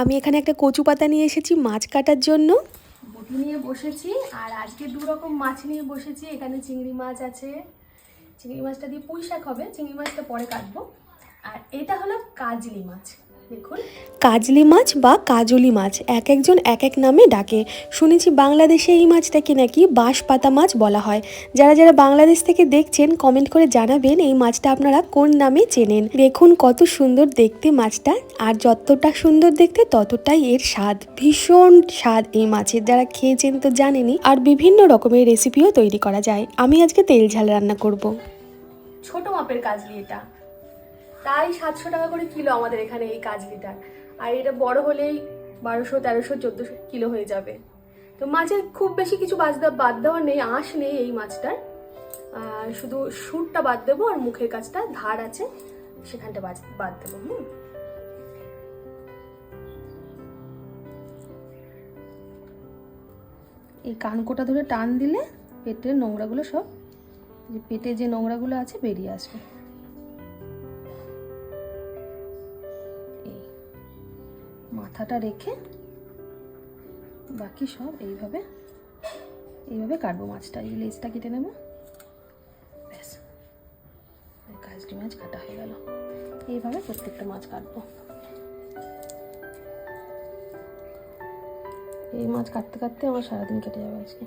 আমি এখানে একটা কচু পাতা নিয়ে এসেছি মাছ কাটার জন্য। বটি নিয়ে বসেছি, আর আজকে দু রকম মাছ নিয়ে বসেছি। এখানে চিংড়ি মাছ আছে। চিংড়ি মাছটা দিয়ে পুঁই শাক হবে, চিংড়ি মাছটা পরে কাটবো। আর এটা হলো কাজলি মাছ। কাজলি মাছ বা কাজলি মাছ এক একজন এক এক নামে ডাকে। শুনেছি বাংলাদেশে এই মাছটাকে নাকি বাঁশ পাতা মাছ বলা হয়। যারা যারা বাংলাদেশ থেকে দেখছেন কমেন্ট করে জানাবেন এই মাছটা আপনারা কোন নামে চেনেন। দেখুন কত সুন্দর দেখতে মাছটা আর যতটা সুন্দর দেখতে ততটাই এর স্বাদ। ভীষণ স্বাদ এই মাছের যারা খেয়েছেন তো জানেনই। আর বিভিন্ন রকমের রেসিপিও তৈরি করা যায়। আমি আজকে তেল ঝাল রান্না করব। ছোট মাপের কাজলি এটা। তাই সাতশো টাকা করে কিলো আমাদের এখানে এই কাজলিটা আর এটা বড় হলেই বারোশো, তেরোশো, চোদ্দোশো কিলো হয়ে যাবে। তো মাছের খুব বেশি কিছু বাদ দেওয়া বাদ দেওয়ার নেই, আঁশ নেই এই মাছটার। শুধু সুরটা বাদ দেবো আর মুখের কাছটা ধার আছে, সেখানটা বাদ বাদ দেবো, হুম? এই কানকোটা ধরে টান দিলে পেটের নোংরাগুলো সব পেটে যে নোংরাগুলো আছে বেরিয়ে আসবে। মাথাটা রেখে বাকি সব এইভাবে এইভাবে কাটবো মাছটা, এই লেজটা কেটে নেব। ব্যাস। কাজটি মাছ কাটা হয়ে গেল। এইভাবে প্রত্যেকটা মাছ কাটবো। এই মাছ কাটতে কাটতে আমার সারাদিন কেটে যাবে আজকে।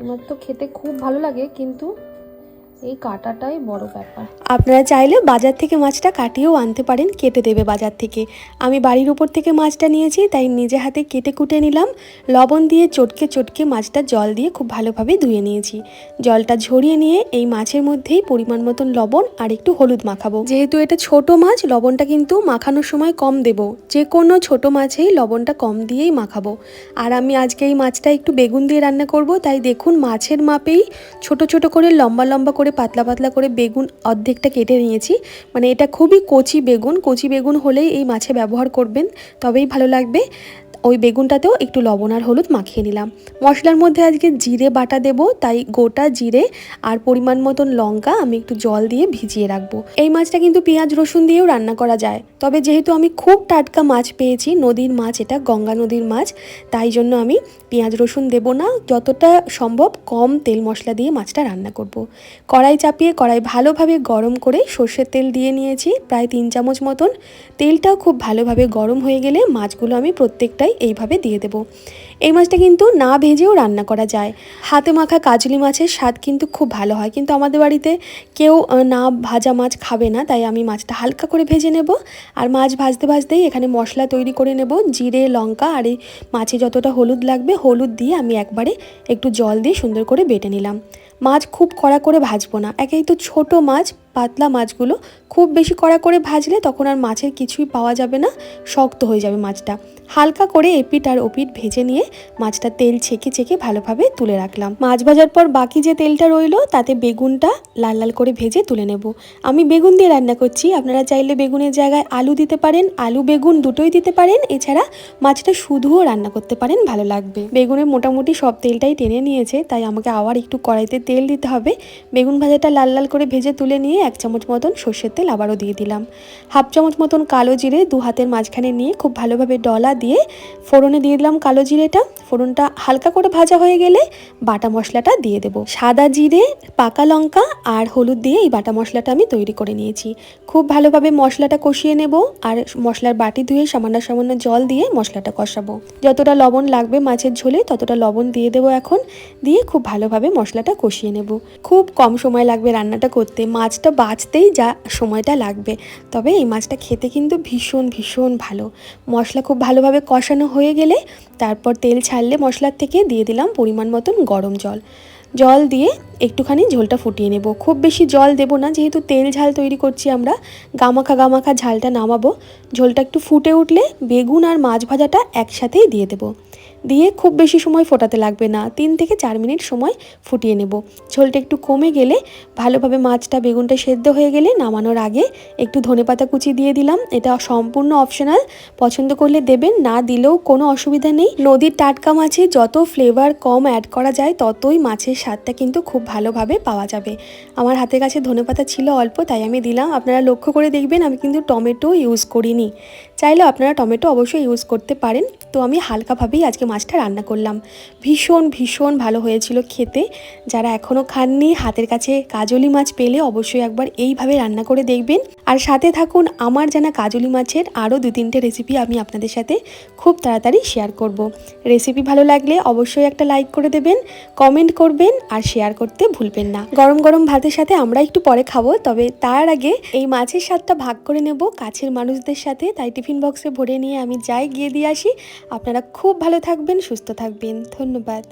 আমার তো খেতে খুব ভালো লাগে, কিন্তু এই কাটাটাই বড় ব্যাপার। আপনারা চাইলে বাজার থেকে মাছটা কাটিয়েও আনতে পারেন, কেটে দেবে বাজার থেকে। আমি বাড়ির উপর থেকে মাছটা নিয়েছি, তাই নিজে হাতে কেটে কুটে নিলাম। লবণ দিয়ে চটকে চটকে মাছটা জল দিয়ে খুব ভালোভাবে ধুয়ে নিয়েছি। জলটা ঝরিয়ে নিয়ে এই মাছের মধ্যেই পরিমাণ মতন লবণ আর একটু হলুদ মাখাবো। যেহেতু এটা ছোট মাছ, লবণটা কিন্তু মাখানোর সময় কম দেব। যে কোনো ছোট মাছেই লবণটা কম দিয়েই মাখাবো। আর আমি আজকে এই মাছটা একটু বেগুন দিয়ে রান্না করব, তাই দেখুন মাছের মাপেই ছোট ছোট করে লম্বা লম্বা করে পাতলা পাতলা করে বেগুন অর্ধেকটা কেটে নিয়েছি। মানে এটা খুবই কচি বেগুন। কচি বেগুন হলেই এই মাছে ব্যবহার করবেন, তবেই ভালো লাগবে। ওই বেগুনটাতেও একটু লবণ আর হলুদ মাখিয়ে নিলাম। মশলার মধ্যে আজকে জিরে বাটা দেব, তাই গোটা জিরে আর পরিমাণ মতন লঙ্কা আমি একটু জল দিয়ে ভিজিয়ে রাখব। এই মাছটা কিন্তু পেঁয়াজ রসুন দিয়েও রান্না করা যায়। তবে যেহেতু আমি খুব টাটকা মাছ পেয়েছি, নদীর মাছ এটা গঙ্গা নদীর মাছ, তাই জন্য আমি পেঁয়াজ রসুন দেব না। যতটা সম্ভব কম তেল মশলা দিয়ে মাছটা রান্না করব। কড়াই চাপিয়ে কড়াই ভালোভাবে গরম করে সর্ষের তেল দিয়ে নিয়েছি, প্রায় তিন চামচ মতন। তেলটাও খুব ভালোভাবে গরম হয়ে গেলে মাছগুলো আমি প্রত্যেকটাই এইভাবে দিয়ে দেব। এই মাছটা কিন্তু না ভেজেও রান্না করা যায়। হাতে মাখা কাজলি মাছের স্বাদ কিন্তু খুব ভালো হয়। কিন্তু আমাদের বাড়িতে কেউ না ভাজা মাছ খাবে না, তাই আমি মাছটা হালকা করে ভেজে নেব। আর মাছ ভাজতে ভাজতেই এখানে মশলা তৈরি করে নেব, জিরে, লঙ্কা, আর এই মাছে যতটা হলুদ লাগবে, হলুদ দিয়ে আমি একবারে একটু জল দিয়ে সুন্দর করে বেটে নিলাম। মাছ খুব কড়া করে ভাজবো না। একেই তো ছোট মাছ পাতলা মাছগুলো খুব বেশি কড়া করে ভাজলে তখন আর মাছের কিছুই পাওয়া যাবে না, শক্ত হয়ে যাবে মাছটা। হালকা করে এপিট আর ওপিট ভেজে নিয়ে মাছটা তেল ছেঁকে ছেঁকে ভালোভাবে তুলে রাখলাম। মাছ ভাজার পর বাকি যে তেলটা রইল, তাতে বেগুনটা লাল লাল করে ভেজে তুলে নেব। আমি বেগুন দিয়ে রান্না করছি, আপনারা চাইলে বেগুনের জায়গায় আলু দিতে পারেন, আলু বেগুন দুটোই দিতে পারেন, এছাড়া মাছটা শুধুও রান্না করতে পারেন, ভালো লাগবে। বেগুনের মোটামুটি সব তেলটাই টেনে নিয়েছে, তাই আমাকে আবার একটু কড়াইতে তেল দিতে হবে। বেগুন ভাজাটা লাল লাল করে ভেজে তুলে নিয়ে এক চামচ মতন সর্ষের তেল আবারও দিয়ে দিলাম। হাফ চামচ মতন কালো জিরে দু হাতের মাঝখানে নিয়ে খুব ভালোভাবে ডলা দিয়ে ফোড়নে দিয়ে দিলাম কালো জিরেটা। ফোড়নটা হালকা করে ভাজা হয়ে গেলে বাটা মশলাটা দিয়ে দেবো। সাদা জিরে, পাকা লঙ্কা আর হলুদ দিয়ে এই বাটা মশলাটা আমি তৈরি করে নিয়েছি। খুব ভালোভাবে মশলাটা কষিয়ে নেব আর মশলার বাটি ধুয়ে সামান্য সামান্য জল দিয়ে মশলাটা কষাবো। যতটা লবণ লাগবে মাছের ঝোলে ততটা লবণ দিয়ে দেবো এখন। দিয়ে খুব ভালোভাবে মশলাটা কষিয়ে নেব। খুব কম সময় লাগবে রান্নাটা করতে। মাছটা বাছতেই যা সময়টা লাগবে। তবে এই মাছটা খেতে কিন্তু ভীষণ ভীষণ ভালো। মশলা খুব ভালোভাবে কষানো হয়ে গেলে তারপর তেল ছাড়লে মশলার থেকে দিয়ে দিলাম পরিমাণ মতন গরম জল। জল দিয়ে একটুখানি ঝোলটা ফুটিয়ে নেব। খুব বেশি জল দেব না, যেহেতু তেল ঝাল তৈরি করছি আমরা। গামাখা গামাখা ঝালটা নামাবো। ঝোলটা একটু ফুটে উঠলে বেগুন আর মাছ ভাজাটা একসাথেই দিয়ে দেবো। দিয়ে খুব বেশি সময় ফোটাতে লাগবে না, তিন থেকে চার মিনিট সময় ফুটিয়ে নেব। ঝোলটা একটু কমে গেলে, ভালোভাবে মাছটা বেগুনটা সেদ্ধ হয়ে গেলে নামানোর আগে একটু ধনেপাতা কুচি দিয়ে দিলাম। এটা সম্পূর্ণ অপশনাল, পছন্দ করলে দেবেন, না দিলেও কোনো অসুবিধা নেই। নদীর টাটকা মাছে যত ফ্লেভার কম অ্যাড করা যায়, ততই মাছের স্বাদটা কিন্তু খুব ভালোভাবে পাওয়া যাবে। আমার হাতের কাছে ধনেপাতা ছিল অল্প, তাই আমি দিলাম। আপনারা লক্ষ্য করে দেখবেন আমি কিন্তু টমেটো ইউজ করিনি। চাইলে আপনারা টমেটো অবশ্যই ইউজ করতে পারেন। তো আমি হালকাভাবেই আজকে মাছটা রান্না করলাম। ভীষণ ভীষণ ভালো হয়েছিল খেতে। যারা এখনও খাননি, হাতের কাছে কাজলি মাছ পেলে অবশ্যই একবার এইভাবে রান্না করে দেখবেন। আর সাথে থাকুন, আমার জানা কাজলি মাছের আরও দু তিনটে রেসিপি আমি আপনাদের সাথে খুব তাড়াতাড়ি শেয়ার করব। রেসিপি ভালো লাগলে অবশ্যই একটা লাইক করে দেবেন কমেন্ট করবেন আর শেয়ার করতে ভুলবেন না। গরম গরম ভাতের সাথে আমরা একটু পরে খাব, তবে তার আগে এই মাছের স্বাদটা ভাগ করে নেব কাছের মানুষদের সাথে। তাই টিফিন বক্সে ভরে নিয়ে আমি যাই গিয়ে দিয়ে আসি। আপনারা খুব ভালো থাকবেন, সুস্থ থাকবেন। ধন্যবাদ।